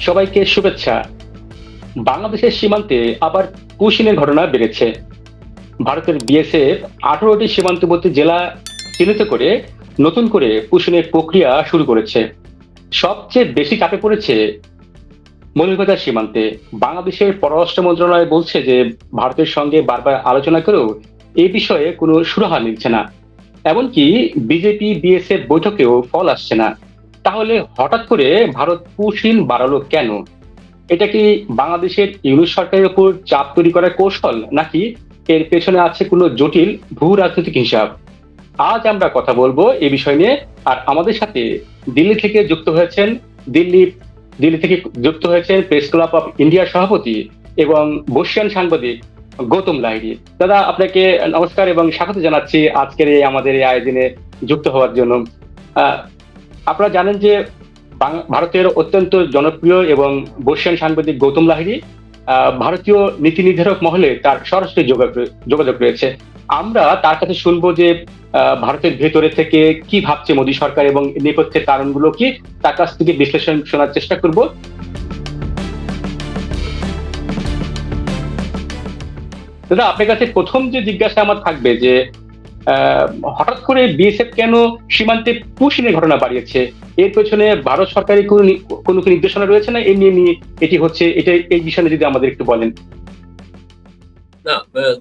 সবাইকে শুভেচ্ছা। বাংলাদেশের সীমান্তে আবার কুশিনের ঘটনা বেড়েছে। ভারতের বিএসএফ আঠারোটি সীমান্তবর্তী জেলা চিহ্নিত করে নতুন করে পুষণের প্রক্রিয়া শুরু করেছে। সবচেয়ে বেশি চাপে পড়েছে মৌলিকতার সীমান্তে। বাংলাদেশের পররাষ্ট্র মন্ত্রণালয় বলছে যে, ভারতের সঙ্গে বারবার আলোচনা করেও এই বিষয়ে কোনো সুরাহা মিলছে না। এমনকি বিজেপি বিএসএফ বৈঠকেও ফল আসছে না। তাহলে হঠাৎ করে ভারত পুশিন বাড়ালো কেন? এটা কি বাংলাদেশের ইউনিট সরকারের উপর চাপ তৈরি করার কৌশল, নাকি এর পেছনে আছে কোনো জটিল ভূ রাজনৈতিক হিসাব? আজ আমরা কথা বলব এ বিষয় নিয়ে, আর আমাদের সাথে দিল্লি থেকে যুক্ত হয়েছেন দিল্লি দিল্লি থেকে যুক্ত হয়েছেন প্রেস ক্লাব অফ ইন্ডিয়ার সভাপতি এবং বর্ষিয়ান সাংবাদিক গৌতম লাহিড়ি। দাদা, আপনাকে নমস্কার এবং স্বাগত জানাচ্ছি আজকের এই আমাদের এই আয়োজনে যুক্ত হওয়ার জন্য। আপনারা জানেন যে ভারতের অত্যন্ত জনপ্রিয় এবং বর্ষিয়ান সাংবাদিক গৌতম লাহিড়ি ভারতীয় নীতি নির্ধারক মহলে তার সরাসরি যোগাযোগ রয়েছে। আমরা তার কাছে শুনব যে ভারতের ভেতরে থেকে কি ভাবছে মোদী সরকার এবং নেপথ্যের কারণগুলো কি, তার কাছ থেকে বিশ্লেষণ শোনার চেষ্টা করব। দাদা, আপনার কাছে প্রথম যে জিজ্ঞাসা আমার থাকবে যে হঠাৎ করে বিএসএফ কেন সীমান্তে পুশিনের ঘটনা বাড়িয়েছে? এর পেছনে ভারত সরকারের কোনো কোনো নির্দেশনা রয়েছে না? এই নিয়ে নিয়ে এটি হচ্ছে, এটা, এই বিষয়ে যদি আমাদের একটু বলেন। না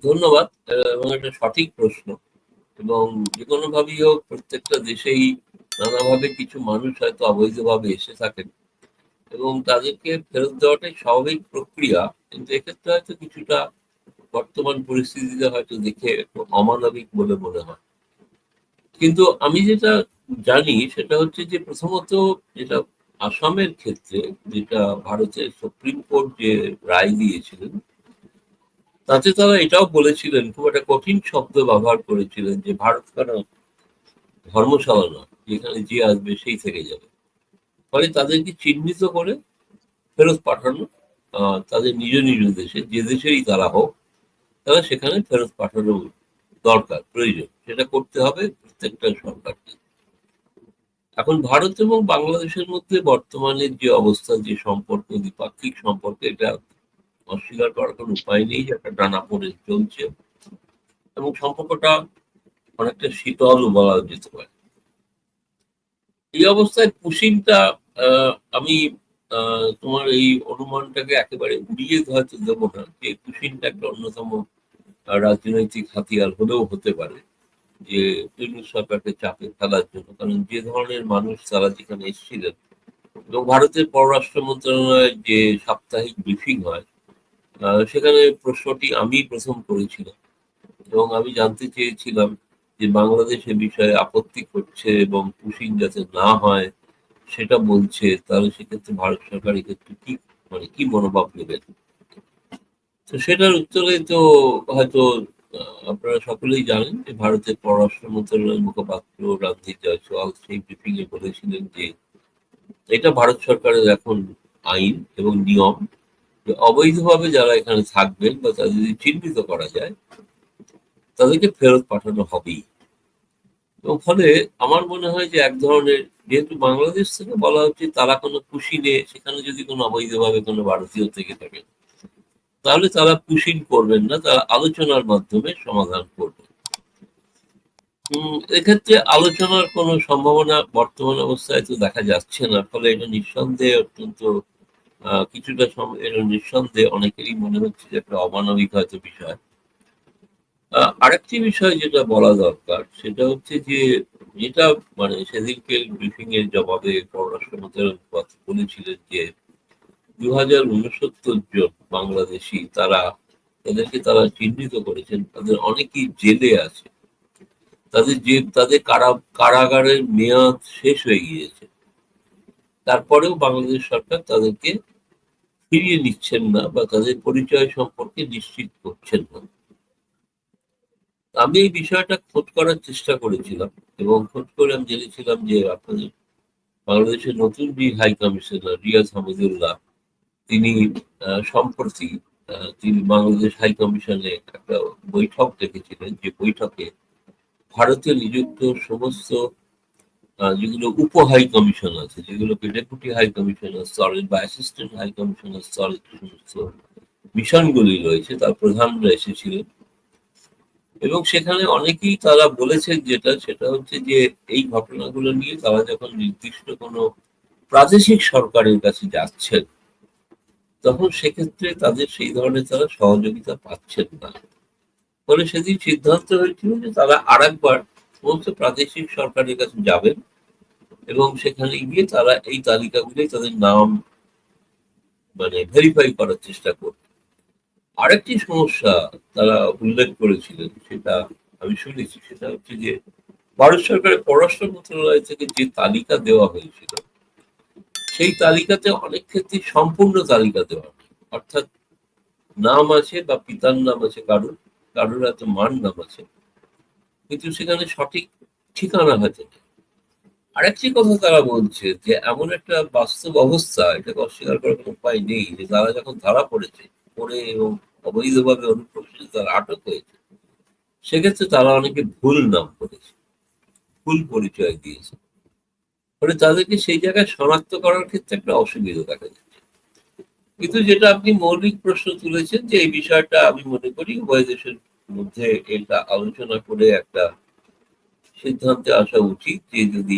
ধন্যবাদ এবং একটা সঠিক প্রশ্ন। এবং যে কোনো ভাবেই হোক প্রত্যেকটা দেশেই নানাভাবে কিছু মানুষ হয়তো অবৈধভাবে এসে থাকেন। এবং তাদেরকে ফেরত দেওয়াটাই স্বাভাবিক প্রক্রিয়া, কিন্তু এক্ষেত্রে হয়তো কিছুটা বর্তমান পরিস্থিতিতে হয়তো দেখে অমানবিক বলে মনে হয়। কিন্তু আমি যেটা জানি সেটা হচ্ছে যে প্রথমত যেটা আসামের ক্ষেত্রে যেটা ভারতের সুপ্রিম কোর্ট যে রায় দিয়েছিলেন, তাতে তারা এটাও বলেছিলেন, খুব একটা কঠিন শব্দ ব্যবহার করেছিলেন যে ভারত কেন ধর্মশালা নয়, যেখানে যে আসবে সেই থেকে যাবে। ফলে তাদেরকে চিহ্নিত করে ফেরত পাঠানো তাদের নিজ নিজ দেশে, যে দেশেরই তারা হোক তারা সেখানে ফেরত পাঠানো দরকার, প্রয়োজন। সেটা করতে হবে প্রত্যেকটা সরকারকে। এখন ভারত এবং বাংলাদেশের মধ্যে বর্তমানে যে অবস্থা, যে সম্পর্ক, দ্বিপাক্ষিক সম্পর্ক, এটা অস্বীকার করার কোনো উপায় নেই যে একটা টানা পড়ে চলছে। এবং সম্পর্কটা অনেকটা শীতল বলা যেতে পারে। এই অবস্থায় পুশিনটা আমি তোমার এই অনুমানটাকে একেবারে উড়িয়ে হয়তো দেবো না যে পুশিনটা একটা অন্যতম রাজনৈতিক হাতিয়ার হলেও হতে পারে যে ইউনিট সরকারকে চাপে ফেলার জন্য, কারণ যে ধরনের মানুষ তারা যেখানে এসেছিলেন, এবং ভারতের পররাষ্ট্র মন্ত্রণালয়ের যে সাপ্তাহিক ব্রিফিং হয় সেখানে প্রশ্নটি আমি প্রথম করেছিলাম। এবং আমি জানতে চেয়েছিলাম যে বাংলাদেশ এ বিষয়ে আপত্তি করছে এবং পুশিং যাতে না হয়, সেটা বলছে, তাহলে সেক্ষেত্রে ভারত সরকার এক্ষেত্রে কি মানে কি মনোভাব নেবেন? তো সেটার উত্তরে তো হয়তো আপনারা সকলেই জানেন যে ভারতের পররাষ্ট্র মন্ত্রণালয়ের মুখপাত্র রণধীর জয়সওয়াল সেই ব্রিফিং এ বলেছিলেন যে এটা ভারত সরকারের এখন আইন এবং নিয়ম যে অবৈধভাবে যারা এখানে থাকবেন বা তাদের যদি চিহ্নিত করা যায়, তাদেরকে ফেরত পাঠানো হবেই। এবং ফলে আমার মনে হয় যে এক ধরনের, যেহেতু বাংলাদেশ থেকে বলা হচ্ছে তারা কোনো খুশি নেই, সেখানে যদি কোনো অবৈধভাবে কোনো ভারতীয় থেকে থাকে তাহলে তারা পুশিন করবেন না, তারা আলোচনার মাধ্যমে সমাধান করবেন এক্ষেত্রে আলোচনার কোনো সম্ভাবনা বর্তমান অবস্থায় তো দেখা যাচ্ছে না, ফলে এটা নিঃসন্দেহে অত্যন্ত কিছুটা এটা নিঃসন্দেহে অনেকেরই মনে হচ্ছে যে একটা অমানবিক হয়তো বিষয়। আরেকটি বিষয় যেটা বলা দরকার, সেটা হচ্ছে যে যেটা মানে সেদিনকে ব্রিফিং এর জবাবে পররাষ্ট্র কথা বলেছিলেন যে দু হাজার উনসত্তর জন বাংলাদেশি তারা তাদেরকে তারা চিহ্নিত করেছেন। তাদের অনেকেই জেলে আছে। তাদের যে, তাদের কারা, কারাগারের মেয়াদ শেষ হয়ে গিয়েছে। তারপরেও বাংলাদেশ সরকার তাদেরকে ফিরিয়ে নিচ্ছেন না বা তাদের পরিচয় সম্পর্কে নিশ্চিত করছেন না। আমি এই বিষয়টা খোঁজ করার চেষ্টা করেছিলাম এবং খোঁজ করে আমি জেনেছিলাম যে আপনাদের বাংলাদেশের নতুন যে হাই কমিশনার রিয়াজ হামিদুল্লাহ তিনি সম্প্রতি তিনি বাংলাদেশ হাই কমিশনে একটা বৈঠক ডেকেছিলেন যে বৈঠকে ভারতে নিযুক্ত সমস্ত যেগুলো উপ হাই কমিশন আছে, যেগুলোকে ডেপুটি হাই কমিশনার স্তরে বা অ্যাসিস্ট্যান্ট হাই কমিশনার স্তরে সমস্ত মিশনগুলি রয়েছে, তার প্রধানরা এসেছিলেন। এবং সেখানে অনেকেই তারা বলেছেন যেটা, সেটা হচ্ছে যে এই ঘটনাগুলো নিয়ে তারা যখন নির্দিষ্ট কোনো প্রাদেশিক সরকারের কাছে যাচ্ছেন তখন সেক্ষেত্রে তাদের সেই ধরনের তারা সহযোগিতা পাচ্ছেন না। ফলে সেদিন সিদ্ধান্ত হয়েছিল যে তারা আরেকবার সমস্ত প্রাদেশিক সরকারের কাছে যাবেন এবং সেখানে গিয়ে তারা এই তালিকাগুলি তাদের নাম মানে ভেরিফাই করার চেষ্টা করবে। আরেকটি সমস্যা তারা উল্লেখ করেছিলেন, সেটা আমি শুনেছি, সেটা হচ্ছে যে ভারত সরকারের পররাষ্ট্র মন্ত্রণালয় থেকে যে তালিকা দেওয়া হয়েছিল সেই তালিকাতে অনেক ক্ষেত্রে সম্পূর্ণ তালিকা দেওয়া অর্থাৎ নাম আছে বা পিতার নাম আছে কারোর কারোর এত মান নাম আছে। কিন্তু সেখানে সঠিক ঠিকানা নেই আরেকটি কথা তারা বলছে যে, এমন একটা বাস্তব অবস্থা, এটাকে অস্বীকার করার কোনো উপায় নেই যে, তারা যখন ধরা পড়েছে, পড়ে এবং অবৈধভাবে অনুপ্রবেশে তারা আটক হয়েছে, সেক্ষেত্রে তারা অনেকে ভুল নাম করেছে, ভুল পরিচয় দিয়েছে। ফলে তাদেরকে সেই জায়গায় শনাক্ত করার ক্ষেত্রে একটা অসুবিধা দেখা যাচ্ছে কিন্তু যেটা আপনি মৌলিক প্রশ্ন তুলেছেন যে এই বিষয়টা আমি মনে করি উভয় দেশের মধ্যে এটা আলোচনা করে একটা সিদ্ধান্তে আসা উচিত যে যদি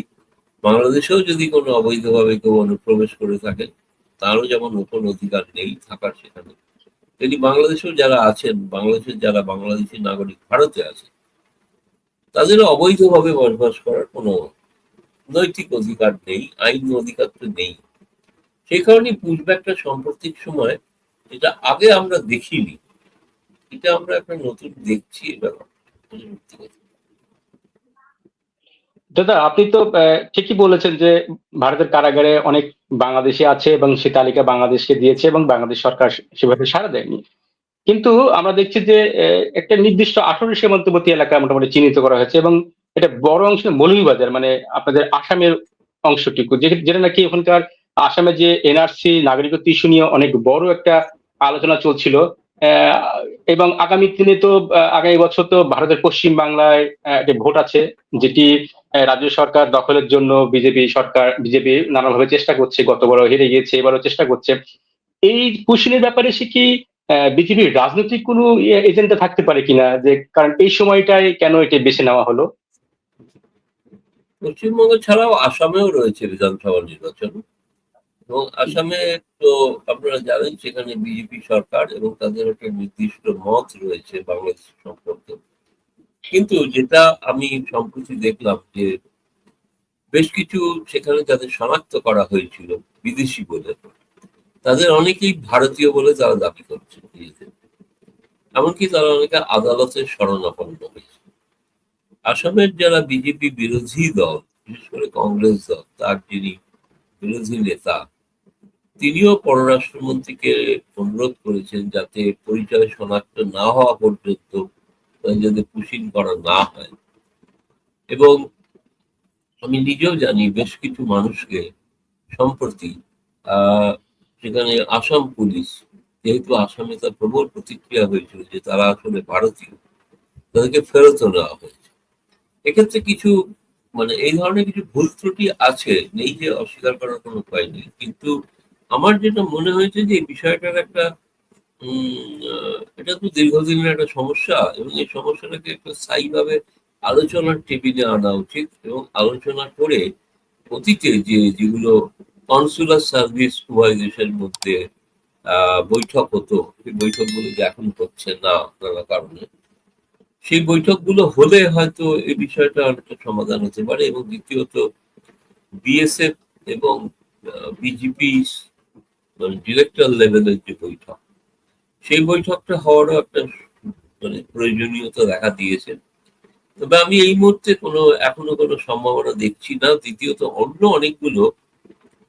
বাংলাদেশেও যদি কোনো অবৈধভাবে কেউ অনুপ্রবেশ করে থাকেন তারও যেমন নতুন অধিকার নেই থাকার সেখানে। তিনি বাংলাদেশেও যারা আছেন, বাংলাদেশের যারা বাংলাদেশি নাগরিক ভারতে আছে তাদেরও অবৈধভাবে বসবাস করার কোনো নৈতিক অধিকার নেই, আইন অধিকার তো নেই সেই কারণে পুশব্যাকটা সাম্প্রতিক সময় এটা আগে আমরা দেখিনি, এটা আমরা একটা নতুন দেখছি। দাদা, আপনি তো ঠিকই বলেছেন যে ভারতের কারাগারে অনেক বাংলাদেশি আছে এবং সে তালিকা বাংলাদেশকে দিয়েছে এবং বাংলাদেশ সরকার সেভাবে সাড়া দেয়নি কিন্তু আমরা দেখছি যে একটা নির্দিষ্ট আঠারো সীমান্তবর্তী এলাকা মোটামুটি চিহ্নিত করা হয়েছে এবং এটা বড় অংশ মৌলভীবাজার মানে আপনাদের আসামের অংশটুকু যেটা নাকি ওখানকার আসামে যে এনআরসি নাগরিকত্ব ইস্যু নিয়ে অনেক বড় একটা আলোচনা চলছিল এবং আগামী দিনে তো আগামী বছর তো ভারতের পশ্চিম বাংলায় একটা ভোট আছে, যেটি রাজ্য সরকার দখলের জন্য বিজেপি সরকার, বিজেপি নানাভাবে চেষ্টা করছে, গত গতবারও হেরে গিয়েছে, এবারও চেষ্টা করছে। এই কুশিনের ব্যাপারে সে কি বিজেপির রাজনৈতিক কোনো এজেন্ডা থাকতে পারে কিনা, যে কারণ এই সময়টায় কেন এটি বেছে নেওয়া হলো? পশ্চিমবঙ্গ ছাড়াও আসামেও রয়েছে বিধানসভা নির্বাচন। এবং আসামে তো আপনারা জানেন সেখানে বিজেপি সরকার এবং তাদের একটা নির্দিষ্ট মত রয়েছে বাংলাদেশ সম্পর্কে। কিন্তু যেটা আমি সম্প্রতি দেখলাম যে বেশ কিছু সেখানে যাদের শনাক্ত করা হয়েছিল বিদেশি বলে, তাদের অনেকেই ভারতীয় বলে তারা দাবি করছে। এমনকি তারা অনেকে আদালতের শরণাপন্ন হয়েছে। আসামের যারা বিজেপি বিরোধী দল, বিশেষ করে কংগ্রেস দল, তার যিনি বিরোধী নেতা, তিনিও পররাষ্ট্রমন্ত্রীকে অনুরোধ করেছেন যাতে পরিচয় শনাক্ত না হওয়া পর্যন্ত যাতে পুশিন করা না হয়। এবং আমি নিজেও জানি বেশ কিছু মানুষকে সম্প্রতি সেখানে আসাম পুলিশ, যেহেতু আসামে তার প্রবল প্রতিক্রিয়া হয়েছিল যে তারা আসলে ভারতীয়, তাদেরকে ফেরত নেওয়া হয়েছে। এক্ষেত্রে কিছু মানে এই ধরনের কিছু ভুল ত্রুটি আছে নেই যে অস্বীকার করার কোনো উপায় নেই। কিন্তু আমার যেটা মনে হয়েছে যে এই বিষয়টার একটা এটা তো দীর্ঘদিনের একটা সমস্যা এবং এই সমস্যাটাকে একটা স্থায়ীভাবে আলোচনার টেবিলে আনা উচিত এবং আলোচনা করে অতীতে যে যেগুলো কনসুলার সার্ভিস উভয় দেশের মধ্যে বৈঠক হতো, সেই বৈঠকগুলো যে এখন হচ্ছে না, নানা কারণে। সেই বৈঠকগুলো হলে হয়তো এই বিষয়টা অনেকটা সমাধান হতে পারে এবং দ্বিতীয়ত বিএসএফ এবং বিজেপি মানে ডিরেক্টর লেভেলের যে বৈঠক, সেই বৈঠকটা হওয়ারও একটা মানে প্রয়োজনীয়তা দেখা দিয়েছে। তবে আমি এই মুহূর্তে কোনো, এখনও কোনো সম্ভাবনা দেখছি না। দ্বিতীয়ত অন্য অনেকগুলো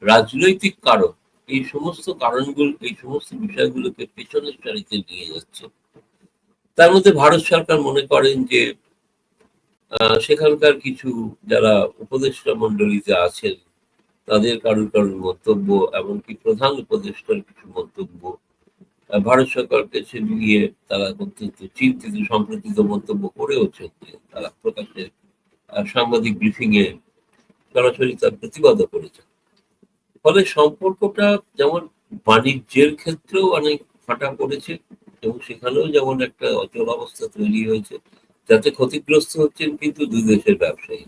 রাজনৈতিক কারণ, এই সমস্ত কারণগুলো, এই সমস্ত বিষয়গুলোকে পেছনের সারিতে নিয়ে যাচ্ছে। তার মধ্যে ভারত সরকার মনে করেন যে সেখানকার কিছু যারা উপদেষ্টা মন্ডলীতে আছেন, তাদের কারোর কারোর মন্তব্য, এমনকি প্রধান উপদেষ্টার কিছু মন্তব্য ভারত সরকারকে সে নিয়ে তারা অত্যন্ত চিন্তিত, সম্প্রতিত মন্তব্য করেওছেন যে তারা প্রকাশ্যে সাংবাদিক ব্রিফিং এ সরাসরি তার প্রতিবাদও করেছেন। ফলে সম্পর্কটা যেমন বাণিজ্যের ক্ষেত্রেও অনেক ফাটা পড়েছে এবং সেখানেও যেমন একটা অচল অবস্থা তৈরি হয়েছে, যাতে ক্ষতিগ্রস্ত হচ্ছেন কিন্তু দুই দেশের ব্যবসায়ী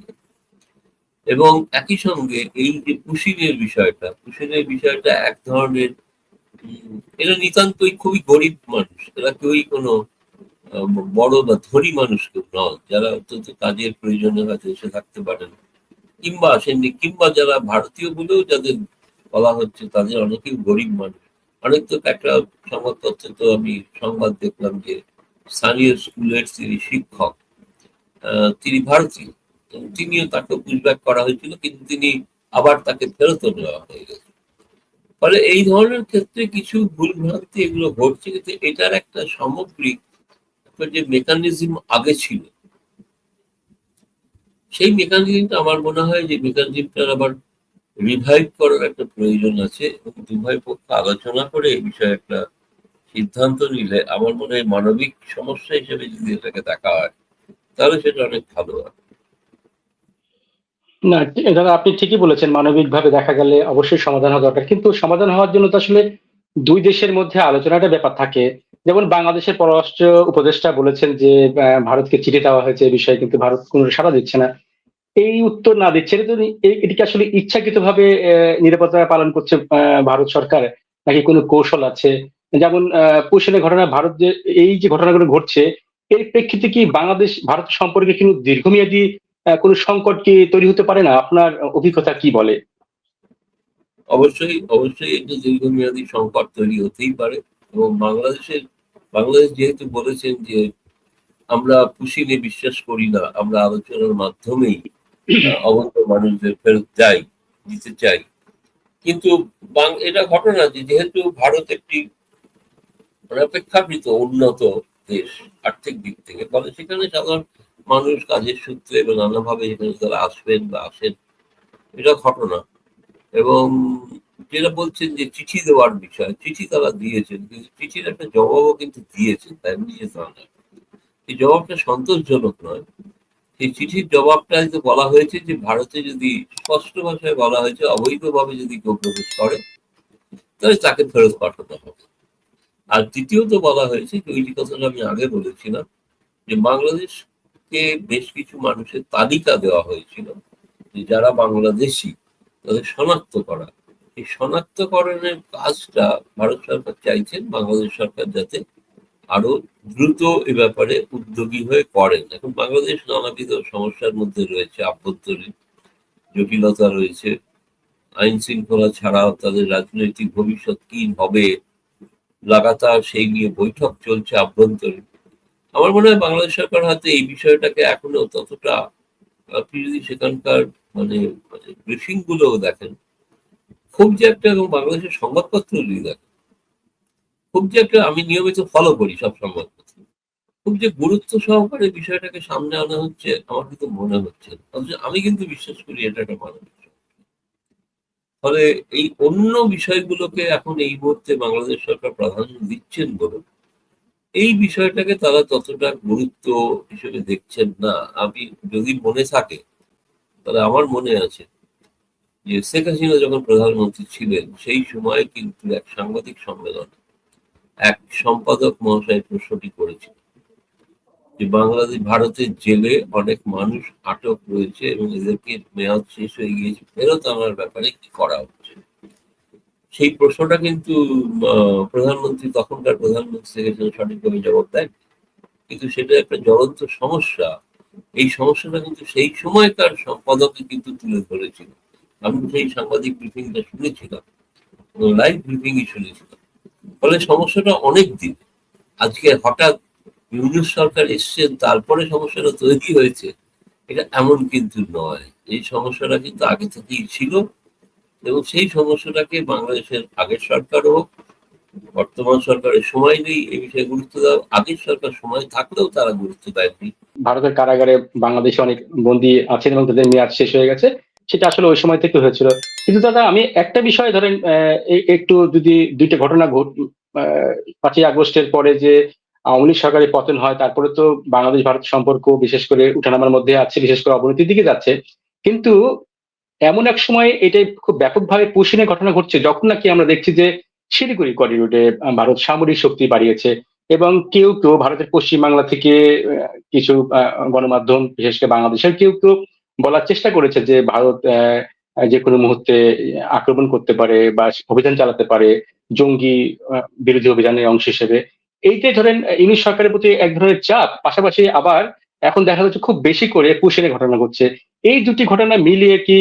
এবং একই সঙ্গে এই যে পুশিনের বিষয়টা পুশিনের বিষয়টা এক ধরনের এরা নিতান্তই খুবই গরিব মানুষ। এরা কেউই কোনো বড় বা ধনী মানুষ কেউ নন যারা অত্যন্ত কাজের প্রয়োজনে হয়তো এসে থাকতে পারেন কিংবা আসেননি, কিংবা যারা ভারতীয় বলেও যাদের বলা হচ্ছে, তাদের অনেকেই গরিব মানুষ। অনেক তো একটা সংবাদপত্রে তো আমি সংবাদ দেখলাম যে স্থানীয় স্কুলের তিনি শিক্ষক তিনি ভারতীয়। তিনিও তাকে পুশব্যাক করা হয়েছিল, কিন্তু তিনি আবার তাকে ফেরত নেওয়া হয়ে গেছে। ফলে এই ধরনের ক্ষেত্রে কিছু ভুল ভ্রান্তি এগুলো ঘটছে, কিন্তু এটার একটা সামগ্রিক যে মেকানিজম আগে ছিল, সেই মেকানিজমটা আমার মনে হয় যে মেকানিজমটার আবার রিভাইভ করার একটা প্রয়োজন আছে এবং দুভয় পক্ষ আলোচনা করে এই বিষয়ে একটা সিদ্ধান্ত নিলে আমার মনে হয় মানবিক সমস্যা হিসেবে যদি এটাকে দেখা হয়, তাহলে সেটা অনেক ভালো হয়। না দাদা আপনি ঠিকই বলেছেন, মানবিকভাবে দেখা গেলে অবশ্যই সমাধান হওয়া দরকার। কিন্তু সমাধান হওয়ার জন্য তো আসলে দুই দেশের মধ্যে আলোচনাটা ব্যাপার থাকে। যেমন বাংলাদেশের পররাষ্ট্র উপদেষ্টা বলেছেন যে ভারতকে চিঠি দেওয়া হয়েছে এই বিষয়ে, কিন্তু ভারত কোনো সাড়া দিচ্ছে না। এই উত্তর না দিচ্ছে। এটা এই- এটিকে আসলে ইচ্ছাকৃতভাবে আহ, নিরাপত্তা পালন করছে ভারত সরকার। নাকি কোনো কৌশল আছে? যেমন পুশিনের ঘটনা ভারত যে এই যে ঘটনাগুলো ঘটছে এর প্রেক্ষিতে কি বাংলাদেশ ভারত সম্পর্কে কিন্তু দীর্ঘমেয়াদী কোনো সংকট কি তৈরি হতে পারে না? আপনার অভিজ্ঞতা কি বলে? অবশ্যই অবশ্যই একটি দীর্ঘমেয়াদী সংকট তৈরি হতেই পারে। এবং বাংলাদেশের বাংলাদেশ যেহেতু বলেছেন যে আমরা পুশিনে বিশ্বাস করি না আমরা আলোচনার মাধ্যমেই অবৈধ মানুষদের ফেরত চাই দিতে চাই। কিন্তু এটা ঘটনা যে যেহেতু ভারত একটি অপেক্ষাকৃত উন্নত দেশ আর্থিক দিক থেকে, ফলে সেখানে সাধারণ মানুষ কাজের সূত্রে এবং নানাভাবে সেখানে তারা আসবেন বা আসেন, এটা ঘটনা। এবং যেটা বলছেন যে চিঠি দেওয়ার বিষয়, চিঠি তারা দিয়েছেন, কিন্তু চিঠির একটা জবাবও কিন্তু দিয়েছেন, তাই নিজে তা নয় এই জবাবটা সন্তোষজনক নয় সেই চিঠির জবাবটা বলা হয়েছে যে ভারতে যদি স্পষ্ট ভাষায় বলা হয়েছে, অবৈধভাবে যদি কেউ প্রবেশ করে, তাহলে তাকে ফেরত পাঠাতে হবে। আর দ্বিতীয়ত বলা হয়েছে যে ওই যে কথাটা আমি আগে বলেছিলাম, যে বাংলাদেশকে বেশ কিছু মানুষের তালিকা দেওয়া হয়েছিল যে যারা বাংলাদেশি, তাদের শনাক্ত করা। এই শনাক্তকরণের কাজটা ভারত সরকার চাইছেন, বাংলাদেশ সরকার যাতে আরও দ্রুত এ ব্যাপারে উদ্যোগী হয়ে করেন। এখন বাংলাদেশ নানাবিধ সমস্যার মধ্যে রয়েছে, আভ্যন্তরীণ জটিলতা রয়েছে। আইন শৃঙ্খলা ছাড়াও তাদের রাজনৈতিক ভবিষ্যৎ কি হবে, লাগাতার সেই নিয়ে বৈঠক চলছে আভ্যন্তরীণ। আমার মনে হয় বাংলাদেশ সরকার হাতে এই বিষয়টাকে এখনও ততটা, আপনি যদি সেখানকার মানে মানে ব্রিফিং গুলোও দেখেন, খুব যে একটা এবং বাংলাদেশের সংবাদপত্র যদি দেখেন খুব যে একটা আমি নিয়মিত ফলো করি সব সংবাদপত্র খুব যে গুরুত্ব সহকারে বিষয়টাকে সামনে আনা হচ্ছে, আমার কিন্তু মনে হচ্ছে। অথচ আমি কিন্তু বিশ্বাস করি এটা একটা মানবিক ফলে এই অন্য বিষয়গুলোকে এখন এই মুহূর্তে বাংলাদেশ সরকার প্রাধান্য দিচ্ছেন বলুন এই বিষয়টাকে তারা ততটা গুরুত্ব হিসেবে দেখছেন না। আমি যদি মনে থাকে, তাহলে আমার মনে আছে যে শেখ হাসিনা যখন প্রধানমন্ত্রী ছিলেন, সেই সময় কিন্তু এক সাংবাদিক সম্মেলন এক সম্পাদক মহাশয় প্রশ্নটি করেছিল যে বাংলাদেশ ভারতের জেলে অনেক মানুষ আটক রয়েছে এবং এদেরকে মেয়াদ শেষ হয়ে গিয়েছে ফেরত আনার ব্যাপারে কি করা হচ্ছে? সেই প্রশ্নটা কিন্তু প্রধানমন্ত্রী, তখনকার প্রধানমন্ত্রী থেকে সঠিকভাবে জবাব দেন কিন্তু সেটা একটা জ্বলন্ত সমস্যা। এই সমস্যাটা কিন্তু সেই সময়কার সম্পাদকে কিন্তু তুলে ধরেছিল। আমি সেই সাংবাদিক ব্রিফিংটা শুনেছিলাম লাইভ ব্রিফিংই শুনেছিলাম। ফলে সমস্যাটা অনেক দিন। আজকে হঠাৎ ইউনিট সরকার এসছেন, তারপরে সমস্যাটা তৈরি হয়েছে, এটা এমন কিন্তু নয়। এই সমস্যাটা কিন্তু আগে থেকেই ছিল এবং সেই সমস্যাটাকে বাংলাদেশের আগের সরকার হোক, বর্তমান সরকারের সময় নেই, এই বিষয়ে গুরুত্ব দেওয়া আগের সরকার সময় থাকলেও তারা গুরুত্ব দেয়নি। ভারতের কারাগারে বাংলাদেশে অনেক বন্দী আছেন এবং তাদের মেয়াদ শেষ হয়ে গেছে। সেটা আসলে ওই সময় থেকে হয়েছিল। কিন্তু দাদা, আমি একটা বিষয় ধরেন একটু যদি দুইটা ঘটনা ঘট পাঁচই আগস্টের পরে যে আওয়ামী লীগ সরকারের পতন হয়, তারপরে তো বাংলাদেশ ভারত সম্পর্ক বিশেষ করে উঠানামার মধ্যে আছে, বিশেষ করে অবনতির দিকে যাচ্ছে। কিন্তু এমন এক সময় এটাই খুব ব্যাপকভাবে পুশিনের ঘটনা ঘটছে, যখন নাকি আমরা দেখছি যে শিলিগুড়ি করিডোরে ভারত সামরিক শক্তি বাড়িয়েছে এবং কেউ কেউ ভারতের পশ্চিমবাংলা থেকে কিছু গণমাধ্যম, বিশেষ করে বাংলাদেশের কেউ কেউ বলার চেষ্টা করেছে যে ভারত যে কোনো মুহূর্তে আক্রমণ করতে পারে বা অভিযান চালাতে পারে, জঙ্গি বিরোধী অভিযানের অংশ হিসেবে। এইটাই ধরেন ইংলিশ সরকারের প্রতি এক ধরনের চাপ, পাশাপাশি আবার এখন দেখা যাচ্ছে খুব বেশি করে পুশিনের ঘটনা ঘটছে। এই দুটি ঘটনা মিলিয়ে কি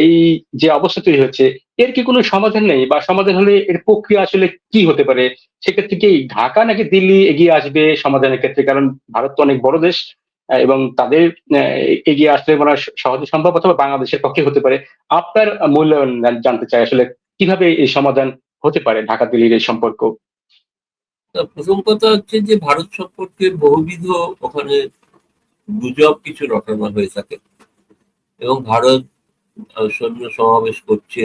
এই যে অবস্থা তৈরি হচ্ছে, এর কি কোনো সমাধান নেই? বা সমাধান হলে এর প্রক্রিয়া আসলে কি হতে পারে? সেক্ষেত্রে কি ঢাকা নাকি দিল্লি এগিয়ে আসবে সমাধানের ক্ষেত্রে? কারণ ভারত তো অনেক বড় দেশ। এবং তাদের এগিয়ে আসলে মনে হয় সহজে সম্ভব অথবা বাংলাদেশের পক্ষে হতে পারে। আপনার মূল্যায়ন জানতে চাই, আসলে কীভাবে এই সমাধান হতে পারে ঢাকা দিল্লির এই সম্পর্ক? প্রথম কথা হচ্ছে যে ভারত সম্পর্কে বহুবিধ ওখানে গুজব কিছু রটনা হয়ে থাকে। এবং ভারত সৈন্য সমাবেশ করছে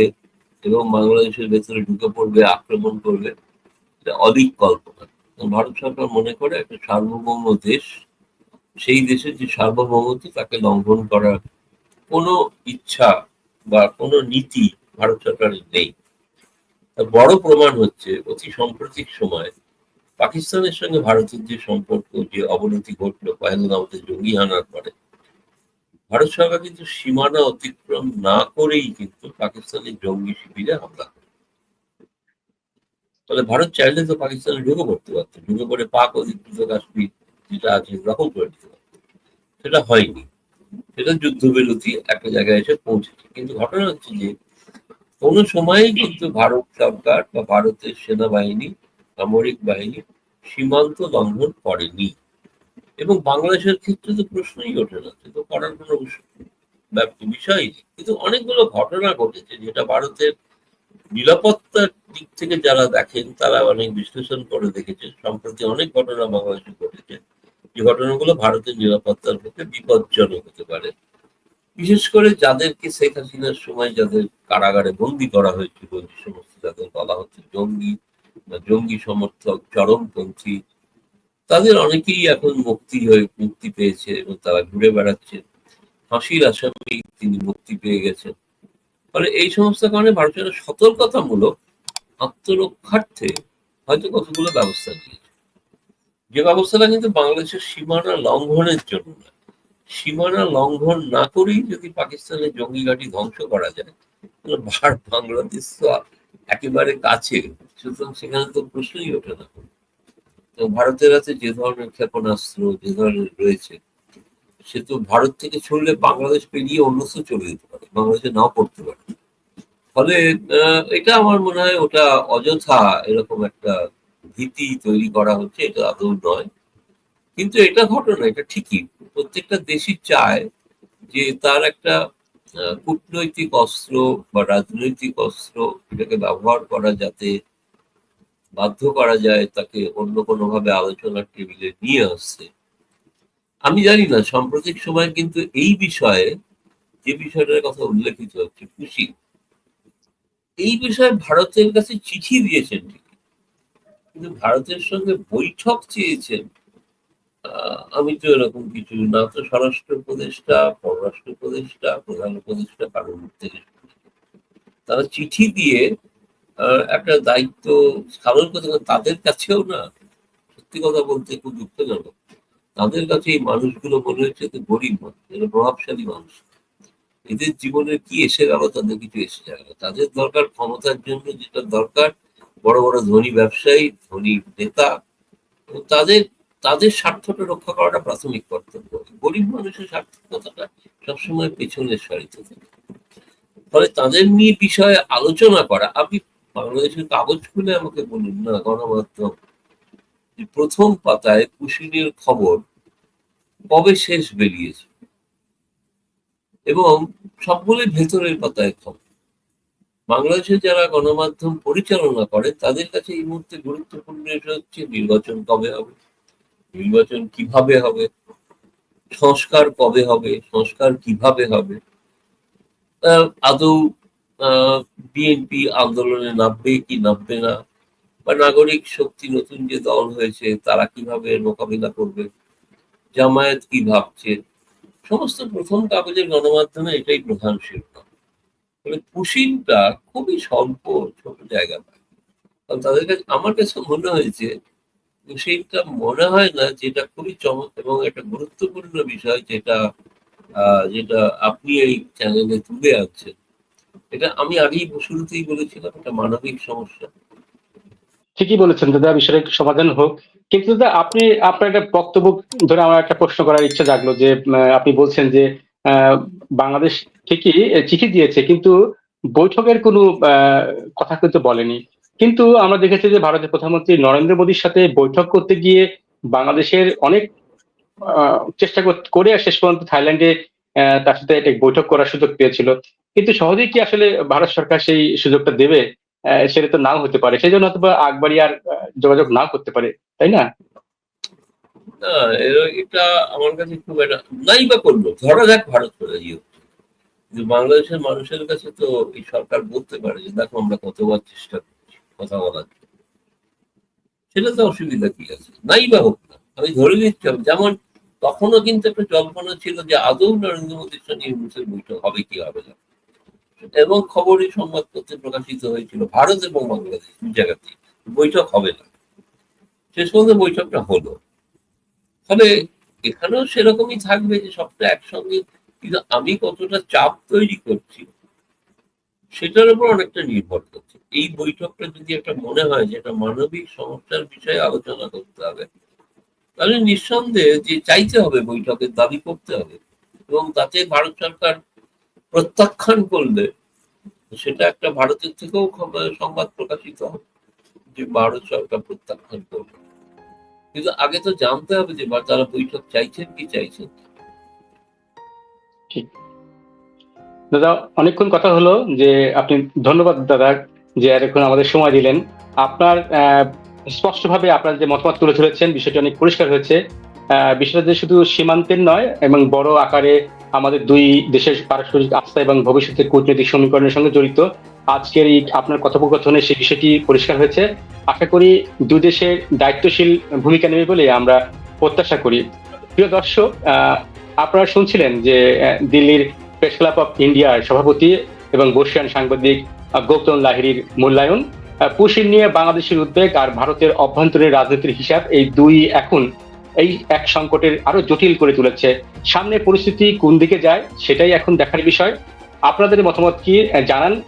এবং বাংলাদেশের ভেতরে ঢুকে পড়বে, আক্রমণ করবে। এটা অধিক কল্পনা। ভারত সরকার মনে করে একটা সার্বভৌম দেশ সেই দেশের যে সার্বভৌমত্ব তাকে লঙ্ঘন করার কোনো ইচ্ছা বা কোনো নীতি ভারত সরকারের নেই। বড় প্রমাণ হচ্ছে অতি সাম্প্রতিক সময় পাকিস্তানের সঙ্গে ভারতের যে সম্পর্ক, যে অবনতি ঘটলো পহেলগাঁওতে জঙ্গি হানার পরে, ভারত সরকার কিন্তু সীমানা অতিক্রম না করেই কিন্তু পাকিস্তানের জঙ্গি শিবিরে হামলা করে ফলে ভারত চাইলে তো পাকিস্তানে ঢুকে পড়তে পারতো। ঢুকে পড়ে পাক অধিকৃত কাশ্মীর যেটা আছে দখল করে দিতে পারতো সেটা হয়নি। সেটা যুদ্ধবিরতি একটা জায়গায় এসে পৌঁছেছে। কিন্তু ঘটনা হচ্ছে যে, কোনো সময়েই কিন্তু ভারত সরকার বা ভারতের সেনাবাহিনী সামরিক বাহিনী সীমান্ত লঙ্ঘন করেনি। এবং বাংলাদেশের ক্ষেত্রে তো প্রশ্নই ওঠে না, সে তো করার কোনো বিষয়ই নেই। কিন্তু অনেকগুলো ঘটনা ঘটেছে যেটা ভারতের নিরাপত্তার দিক থেকে যারা দেখেন, তারা অনেক বিশ্লেষণ করে দেখেছে। সম্প্রতি অনেক ঘটনা বাংলাদেশে ঘটেছে। যে ঘটনাগুলো ভারতের নিরাপত্তার পক্ষে বিপজ্জনক হতে পারে। বিশেষ করে যাদেরকে শেখ হাসিনার সময় যাদের কারাগারে বন্দি করা হয়েছিল, যে সমস্ত যাদের বলা হচ্ছে জঙ্গি বা জঙ্গি সমর্থক, চরমপন্থী, তাদের অনেকেই এখন মুক্তি হয়ে মুক্তি পেয়েছে এবং তারা ঘুরে বেড়াচ্ছে। ফাঁসির আসামি তিনি মুক্তি পেয়ে গেছেন। ফলে এই সমস্ত কারণে ভারতের সতর্কতামূলক আত্মরক্ষার্থে হয়তো কতগুলো ব্যবস্থা নিয়েছে। যে ব্যবস্থাটা কিন্তু বাংলাদেশের সীমানা লঙ্ঘনের জন্য না। সীমানা লঙ্ঘন না করেই যদি পাকিস্তানের জঙ্গি ঘাঁটি ধ্বংস করা যায়, তাহলে বাংলাদেশ তো একেবারে কাছে। সুতরাং সেখানে তো প্রশ্নই ওঠে না। তো ভারতের কাছে যে ধরনের ক্ষেপণাস্ত্র, যে ধরনের রয়েছে, সে তো ভারত থেকে ছড়লে বাংলাদেশ পেরিয়ে অন্যত্র চলে যেতে পারে, বাংলাদেশে নাও পড়তে পারে। ফলে এটা আমার মনে হয় ওটা অযথা এরকম একটা ভীতি তৈরি করা হচ্ছে, এটা আদৌ নয়। কিন্তু এটা ঘটনা, এটা ঠিকই। প্রত্যেকটা দেশই চায় যে তার একটা কূটনৈতিক অস্ত্র বা রাজনৈতিক অস্ত্র এটাকে ব্যবহার করা যাতে বাধ্য করা যায়, তাকে অন্য কোনো ভাবে আলোচনার টেবিলে নিয়ে আসছে আমি জানি না, সাম্প্রতিক সময় কিন্তু এই বিষয়ে, যে বিষয়টার কথা উল্লেখিত হচ্ছে, খুশি। এই বিষয়ে ভারতের কাছে চিঠি দিয়েছেন ঠিকই। কিন্তু ভারতের সঙ্গে বৈঠক চেয়েছেন আমি তো এরকম কিছু না, তো স্বরাষ্ট্র উপদেষ্টা, পররাষ্ট্র উপদেষ্টা, প্রধান উপদেষ্টা কারোর থেকে তারা চিঠি দিয়ে একটা দায়িত্ব স্থাপন করতে। তাদের কাছেও না, সত্যি কথা বলতে খুব দুঃখজনক। তাদের কাছে এই মানুষগুলো মনে হচ্ছে যে গরিব মানুষ, এরা প্রভাবশালী মানুষ। এদের জীবনে কি এসে গেল, তাদের কিছু এসে গেল তাদের দরকার ক্ষমতার জন্য যেটা দরকার বড় বড় ধনী ব্যবসায়ী, ধনী নেতা তাদের তাদের স্বার্থটা রক্ষা করাটা প্রাথমিক কর্তব্য। গরিব মানুষের স্বার্থকতাটা সবসময় পেছনের সারিতে থাকে। ফলে তাদের নিয়ে বিষয়ে আলোচনা করা, আপনি বাংলাদেশের কাগজ খুলে আমাকে বলুন না, গণমাধ্যম প্রথম পাতায় কুশিনের খবর কবে শেষ বেরিয়েছে? এবং সবগুলোই ভেতরের পাতায় খবর। বাংলাদেশে যারা গণমাধ্যম পরিচালনা করে, তাদের কাছে এই মুহূর্তে গুরুত্বপূর্ণ বিষয় হচ্ছে নির্বাচন কবে হবে, নির্বাচন কীভাবে হবে, সংস্কার কবে হবে, সংস্কার কীভাবে হবে। আদৌ বিএনপি আন্দোলনে নামবে কি নামবে না, বা নাগরিক শক্তি নতুন যে দল হয়েছে, তারা কীভাবে মোকাবিলা করবে, জামায়াত কি ভাবছে, সমস্ত প্রথম কাগজের গণমাধ্যমে এটাই প্রধান শিল্প তবে পুশিনটা খুবই স্বল্প, ছোট জায়গা পায়। কারণ তাদের কাছে, আমার কাছে মনে হয়েছে পুশিনটা মনে হয় না যেটা খুবই চমক এবং একটা গুরুত্বপূর্ণ বিষয় যেটা যেটা আপনি এই চ্যানেলে তুলে আনছেন এটা আমি আগেই শুরুতেই বলেছিলাম, এটা মানবিক সমস্যা। ঠিকই বলেছেন দাদা একটু সমাধান হোক। কিন্তু দাদা, আপনি, আপনার একটা বক্তব্য ধরে আমার একটা প্রশ্ন করার ইচ্ছা জাগলো যে আপনি বলছেন যে বাংলাদেশ ঠিকই চিঠি দিয়েছে, কিন্তু বৈঠকের কোনো কথা কিন্তু বলেনি। কিন্তু আমরা দেখেছি যে ভারতের প্রধানমন্ত্রী নরেন্দ্র মোদীর সাথে বৈঠক করতে গিয়ে বাংলাদেশের অনেক চেষ্টা করে শেষ পর্যন্ত থাইল্যান্ডে তার সাথে একটা বৈঠক করার সুযোগ পেয়েছিল। কিন্তু সহজেই কি আসলে ভারত সরকার সেই সুযোগটা দেবে? সেটা তো নাও হতে পারে। সেই জন্য হয়তো আকবরী আর যোগাযোগ নাও করতে পারে, তাই না? না এটা আমার কাছে খুব একটা, নাই বা করল, ধরা যাক ভারত কিন্তু বাংলাদেশের মানুষের কাছে তো এই সরকার বলতে পারে যে, দেখো, আমরা কতবার চেষ্টা করছি কথা বলার। সেটা তো অসুবিধা কি আছে? নাই বা হোক না, আমি ধরে নিচ্ছি যেমন তখনও কিন্তু একটা জল্পনা ছিল যে, আদৌ নরেন্দ্র মোদীর সঙ্গে ইউনুসের বৈঠক হবে কি হবে না। এবং খবরই সংবাদপত্রে প্রকাশিত হয়েছিল, ভারত এবং বাংলাদেশ দুই জায়গাতেই। বৈঠক হবে না। শেষ পর্যন্ত বৈঠকটা হলো। ফলে এখানেও সেরকমই থাকবে যে সবটা একসঙ্গে কিন্তু আমি কতটা চাপ তৈরি করছি, সেটার উপর অনেকটা নির্ভর করছে। এই বৈঠকটা যদি একটা মনে হয় যে একটা মানবিক সমস্যার বিষয়ে আলোচনা করতে হবে, তাহলে নিঃসন্দেহে যে চাইতে হবে বৈঠকের দাবি করতে হবে এবং তাতে ভারত সরকার প্রত্যাখ্যান করলে সেটা একটা ভারতের থেকেও সংবাদ প্রকাশিত হবে যে ভারত সরকার প্রত্যাখ্যান করবে। কিন্তু আগে তো জানতে হবে যে তারা বৈঠক চাইছেন কি চাইছেন। দাদা, অনেকক্ষণ কথা হলো যে আপনি ধন্যবাদ দাদা যে এতক্ষণ আমাদের সময় দিলেন। আপনার স্পষ্টভাবে আপনার যে মতামত তুলে ধরেছেন, বিষয়টি অনেক পরিষ্কার হয়েছে। বিষয়টা যে শুধু সীমান্তের নয়, এবং বড় আকারে আমাদের দুই দেশের পারস্পরিক আস্থা এবং ভবিষ্যতের কূটনৈতিক সমীকরণের সঙ্গে জড়িত আজকের এই আপনার কথোপকথনে সেই বিষয়টি পরিষ্কার হয়েছে। আশা করি দুই দেশের দায়িত্বশীল ভূমিকা নেবে বলে আমরা প্রত্যাশা করি। প্রিয় দর্শক আপনারা শুনছিলেন যে দিল্লির প্রেস ক্লাব অফ ইন্ডিয়ার সভাপতি এবং বর্ষিয়ান সাংবাদিক গৌতম লাহিড়ির মূল্যায়ন। পুশিন নিয়ে বাংলাদেশের উদ্বেগ আর ভারতের অভ্যন্তরীণ রাজনীতির হিসাব এই দুই এখন এই এক সংকটের আরও জটিল করে তুলেছে। সামনে পরিস্থিতি কোন দিকে যায় সেটাই এখন দেখার বিষয়। আপনাদের মতামত কি? জানান।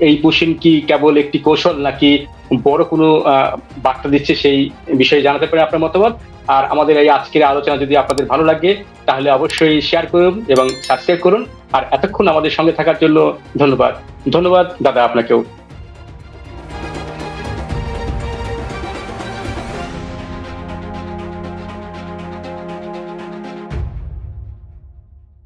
এই পুশিন কি কেবল একটি কৌশল নাকি বড় কোনো বার্তা দিচ্ছে সেই বিষয়ে জানাতে পারে আপনার মতামত? আর আমাদের এই আজকের আলোচনা যদি আপনাদের ভালো লাগে, তাহলে অবশ্যই শেয়ার করুন এবং সাবস্ক্রাইব করুন। আর এতক্ষণ আমাদের সঙ্গে থাকার জন্য ধন্যবাদ। ধন্যবাদ। দাদা, আপনাকেও।